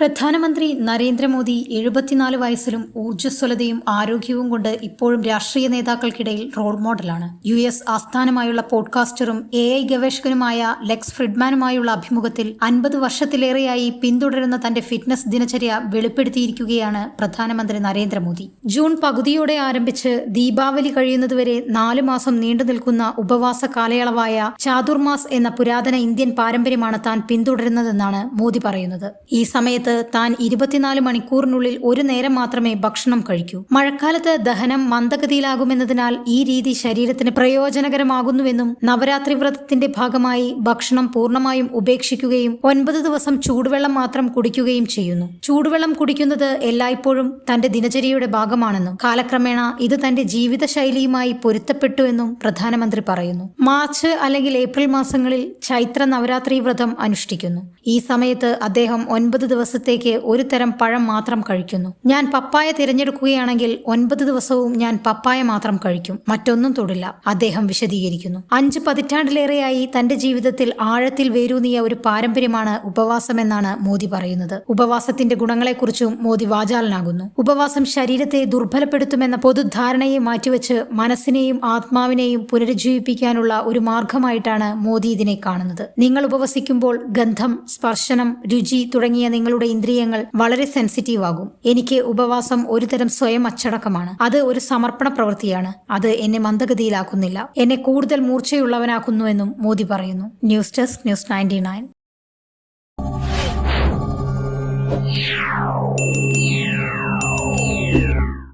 പ്രധാനമന്ത്രി നരേന്ദ്രമോദി എഴുപത്തിനാല് വയസ്സിലും ഊർജസ്വലതയും ആരോഗ്യവും കൊണ്ട് ഇപ്പോഴും രാഷ്ട്രീയ നേതാക്കൾക്കിടയിൽ റോൾ മോഡലാണ്. യു എസ് ആസ്ഥാനമായുള്ള പോഡ്കാസ്റ്ററും എ ഐ ഗവേഷകനുമായ ലെക്സ് ഫ്രിഡ്മാനുമായുള്ള അഭിമുഖത്തിൽ അൻപത് വർഷത്തിലേറെയായി പിന്തുടരുന്ന തന്റെ ഫിറ്റ്നസ് ദിനചര്യ വെളിപ്പെടുത്തിയിരിക്കുകയാണ് പ്രധാനമന്ത്രി നരേന്ദ്രമോദി. ജൂൺ പകുതിയോടെ ആരംഭിച്ച് ദീപാവലി കഴിയുന്നതുവരെ നാല് മാസം നീണ്ടു നിൽക്കുന്ന ഉപവാസ കാലയളവായ ചാതുർമാസ് എന്ന പുരാതന ഇന്ത്യൻ പാരമ്പര്യമാണ് താൻ പിന്തുടരുന്നതെന്നാണ് മോദി പറയുന്നത്. ഈ സമയത്ത് താൻ ഇരുപത്തിനാല് മണിക്കൂറിനുള്ളിൽ ഒരു നേരം മാത്രമേ ഭക്ഷണം കഴിക്കൂ. മഴക്കാലത്ത് ദഹനം മന്ദഗതിയിലാകുമെന്നതിനാൽ ഈ രീതി ശരീരത്തിന് പ്രയോജനകരമാകുന്നുവെന്നും നവരാത്രി വ്രതത്തിന്റെ ഭാഗമായി ഭക്ഷണം പൂർണമായും ഉപേക്ഷിക്കുകയും ഒൻപത് ദിവസം ചൂടുവെള്ളം മാത്രം കുടിക്കുകയും ചെയ്യുന്നു. ചൂടുവെള്ളം കുടിക്കുന്നത് എല്ലായ്പ്പോഴും തന്റെ ദിനചര്യയുടെ ഭാഗമാണെന്നും കാലക്രമേണ ഇത് തന്റെ ജീവിതശൈലിയുമായി പൊരുത്തപ്പെട്ടുവെന്നും പ്രധാനമന്ത്രി പറയുന്നു. മാർച്ച് അല്ലെങ്കിൽ ഏപ്രിൽ മാസങ്ങളിൽ ചൈത്ര നവരാത്രി വ്രതം അനുഷ്ഠിക്കുന്നു. ഈ സമയത്ത് അദ്ദേഹം ഒൻപത് ദിവസത്തേക്ക് ഒരു തരം പഴം മാത്രം കഴിക്കുന്നു. ഞാൻ പപ്പായ തിരഞ്ഞെടുക്കുകയാണെങ്കിൽ ഒൻപത് ദിവസവും ഞാൻ പപ്പായ മാത്രം കഴിക്കും. മറ്റൊന്നും തൊടില്ല. അദ്ദേഹം വിശദീകരിക്കുന്നു. അഞ്ച് പതിറ്റാണ്ടിലേറെയായി തന്റെ ജീവിതത്തിൽ ആഴത്തിൽ വേരൂന്നിയ ഒരു പാരമ്പര്യമാണ് ഉപവാസമെന്നാണ് മോദി പറയുന്നത്. ഉപവാസത്തിന്റെ ഗുണങ്ങളെക്കുറിച്ചും മോദി വാചാലനാകുന്നു. ഉപവാസം ശരീരത്തെ ദുർബലപ്പെടുത്തുമെന്ന പൊതുധാരണയെ മാറ്റിവെച്ച് മനസ്സിനെയും ആത്മാവിനെയും പുനരുജ്ജീവിപ്പിക്കാനുള്ള ഒരു മാർഗമായിട്ടാണ് മോദി ഇതിനെ കാണുന്നത്. നിങ്ങൾ ഉപവസിക്കുമ്പോൾ ഗന്ധം സ്പർശനം രുചി തുടങ്ങിയ നിങ്ങളുടെ ഇന്ദ്രിയങ്ങൾ വളരെ സെൻസിറ്റീവ് ആകും. എനിക്ക് ഉപവാസം ഒരുതരം സ്വയം അച്ചടക്കമാണ്. അത് ഒരു സമർപ്പണ പ്രവൃത്തിയാണ്. അത് എന്നെ മന്ദഗതിയിലാക്കുന്നില്ല. എന്നെ കൂടുതൽ മൂർച്ചയുള്ളവനാക്കുന്നുവെന്നും മോദി പറയുന്നു. News desk news ninety